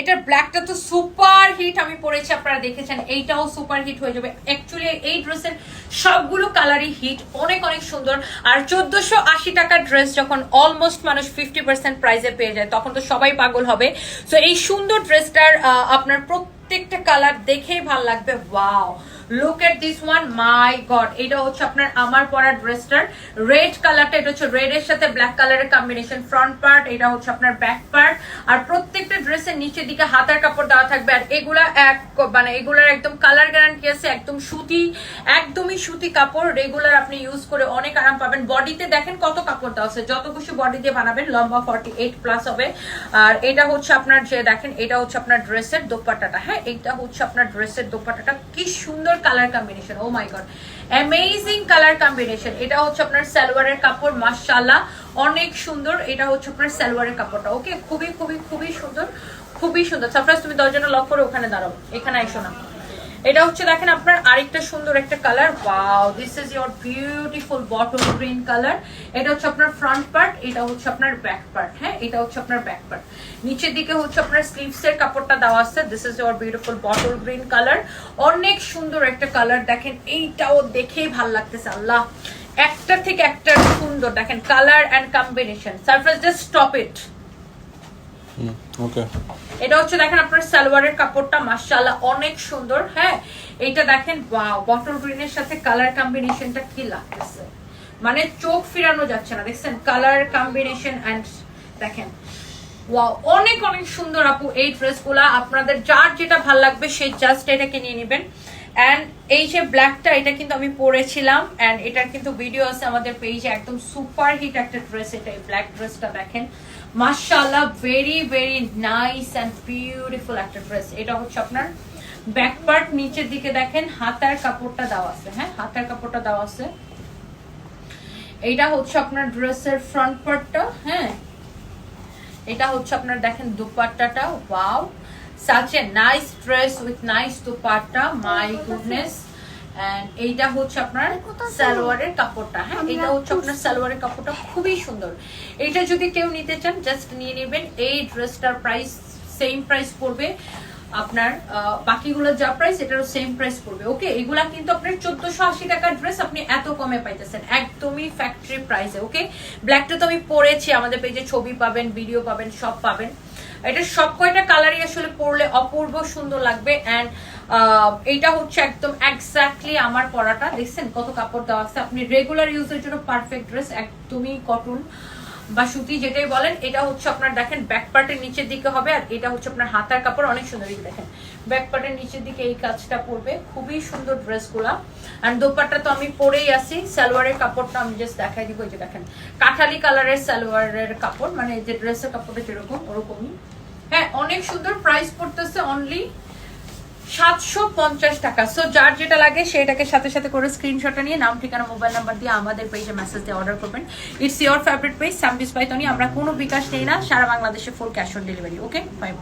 এটার ব্ল্যাকটা তো সুপার হিট আমি পরেছি আপনারা দেখেছেন, এইটাও সুপার হিট হয়ে যাবে। অ্যাকচুয়ালি এই ড্রেসের সবগুলো কালারই হিট অনেক অনেক সুন্দর। আর চোদ্দশো আশি টাকার ড্রেস যখন অলমোস্ট মানুষ ফিফটি পার্সেন্ট প্রাইসে পেয়ে যায়, তখন তো সবাই পাগল হবে। সো এই সুন্দর ড্রেসটার আপনার প্রত্যেকটা কালার দেখেই ভালো লাগবে। Wow look at this one my god এটা হচ্ছে আপনার আমার পরা ড্রেসটার রেড কালারটা এটা হচ্ছে রেড এর সাথে ব্ল্যাক কালারের কম্বিনেশন ফ্রন্ট পার্ট এটা হচ্ছে আপনার ব্যাক পার্ট আর প্রত্যেকটা ড্রেসের নিচের দিকে হাতার কাপড় দেওয়া থাকবে। আর এগুলা এক মানে এগুলার একদম কালার গ্যারান্টি আছে, একদম সুতি, একদমই সুতি কাপড় রেগুলার আপনি ইউজ করে অনেক আরাম পাবেন। বডিতে দেখেন কত কাপড় দেওয়া আছে। যত খুশি বডি দিয়ে বানাবেন, লম্বা ফর্টি এইট প্লাস হবে। আর এটা হচ্ছে আপনার যে দেখেন, এটা হচ্ছে আপনার ড্রেসের দোপাট্টাটা। হ্যাঁ এটা হচ্ছে আপনার ড্রেসের দোপাট্টাটা। কি সুন্দর colour combination oh my god amazing colour combination এটা হচ্ছে আপনার সালোয়ারের কাপড়, মাশাআল্লাহ। অনেক সুন্দর, এটা হচ্ছে আপনার সালোয়ারের কাপড়টা ওকে খুবই খুবই খুবই সুন্দর খুবই সুন্দর। সারপ্রাইজ তুমি দরজাটা লক করে ওখানে দাঁড়াও, এখানে এসো না। এটা হচ্ছে দেখেন আপনার আরেকটা সুন্দর একটা colour wow this is your beautiful bottle green colour এটা হচ্ছে আপনার ফ্রন্ট পার্ট এটা হচ্ছে আপনার ব্যাক পার্ট হ্যাঁ এটা হচ্ছে আপনার ব্যাক পার্ট নিচের দিকে হচ্ছে আপনার স্লিভস এর কাপড়টা দেওয়া আছে। This is your beautiful bottle green colour অনেক সুন্দর একটা কালার দেখেন, এইটাও দেখেই ভালো লাগতেছে। আল্লাহ, একটা থেকে একটা সুন্দর। দেখেন colour and combination surface just stop it এটা হচ্ছে দেখেন আপনার সালোয়ারের কাপড়টা অনেক সুন্দর হ্যাঁ? দেখেন সাথে কালার কম্বিনেশনটা কি লাগতেছে? মানে চোখ ফিরানো যাচ্ছে না, দেখছেন? কালার কম্বিনেশন দেখেন অনেক অনেক সুন্দর আপু এই ড্রেসগুলা আপনাদের যার যেটা ভালো লাগবে সেই জাস্ট এটাকে নিয়ে নেবেন। এই যে ব্ল্যাকটা এটা কিন্তু আমি পরেছিলাম। এটার কিন্তু ভিডিও আছে আমাদের পেজে একদম সুপার হিট একটা ড্রেস এটা এই ব্ল্যাক ড্রেসটা দেখেন। মাশাআল্লাহ very very nice and beautiful একটা ড্রেস এটা হচ্ছে আপনার ব্যাক পার্ট নিচের দিকে দেখেন হাতার কাপড়টা দেওয়া আছে হ্যাঁ? হাতার কাপড়টা দেওয়া আছে। এইটা হচ্ছে আপনার ড্রেসের ফ্রন্ট পার্টটা হ্যাঁ? এটা হচ্ছে আপনার দেখেন দুপাট্টাটা wow such a nice dress with nice dupatta my goodness and এইটা হচ্ছে আপনার সালোয়ারের কাপড়টা হ্যাঁ? এটা হচ্ছে আপনার সালোয়ারের কাপড়টা খুবই সুন্দর। এটা যদি কেউ নিতে চান জাস্ট নিয়ে নেবেন। এই ড্রেসটার প্রাইস সেম প্রাইস পড়বে আপনার আহ, বাকিগুলোর যা প্রাইস এটারও সেম প্রাইস পড়বে ওকে এগুলা কিন্তু আপনার চোদ্দশো আশি টাকার ড্রেস আপনি এত কমে পাইতেছেন একদমই ফ্যাক্টরি প্রাইসে ওকে ব্ল্যাকটা তো আমি পরেছি আমাদের পেজে ছবি পাবেন ভিডিও পাবেন সব পাবেন। এটা সব কয়টা কালারই আসলে পরলে অপূর্ব সুন্দর লাগবে অ্যান্ড এইটা হচ্ছে একদম এক্স্যাক্টলি আমার পরাটা। দেখছেন কত কাপড় দেওয়া আছে? আপনি রেগুলার ইউজের জন্য পারফেক্ট ড্রেস একদমই কটন বা সুতি যেটাই বলেন, এটা হচ্ছে আপনার দেখেন ব্যাক পার্টের নিচের দিকে হবে আর এটা হচ্ছে আপনার হাতার কাপড়। অনেক সুন্দর দেখেন ব্যাক পার্টের নিচের দিকে এই কাজটা পড়বে খুবই সুন্দর ড্রেসগুলা আর দোপাট্টা তো আমি পরেই আছি, সালোয়ারের কাপড়টা আমি জাস্ট দেখাই দিব। এই যে দেখেন, কাঠালি কালারের সালোয়ারের কাপড় মানে যে ড্রেসের কাপড়টা যেরকম, ওরকমই। হ্যাঁ অনেক সুন্দর প্রাইস পড়তেছে অনলি সাতশো পঞ্চাশ টাকা। সো যার যেটা লাগে, সেটাকে সাথে সাথে করে স্ক্রিনশটটা নিয়ে, নাম, ঠিকানা মোবাইল নাম্বার দিয়ে আমাদের পেজে মেসেজ দিয়ে অর্ডার করবেন। ইটস ইয়োর ফেভারিট পেজ সামবিস পাইতনি আমরা কোনো বিকাশ নেই না, সারা বাংলাদেশে full cash on delivery okay bye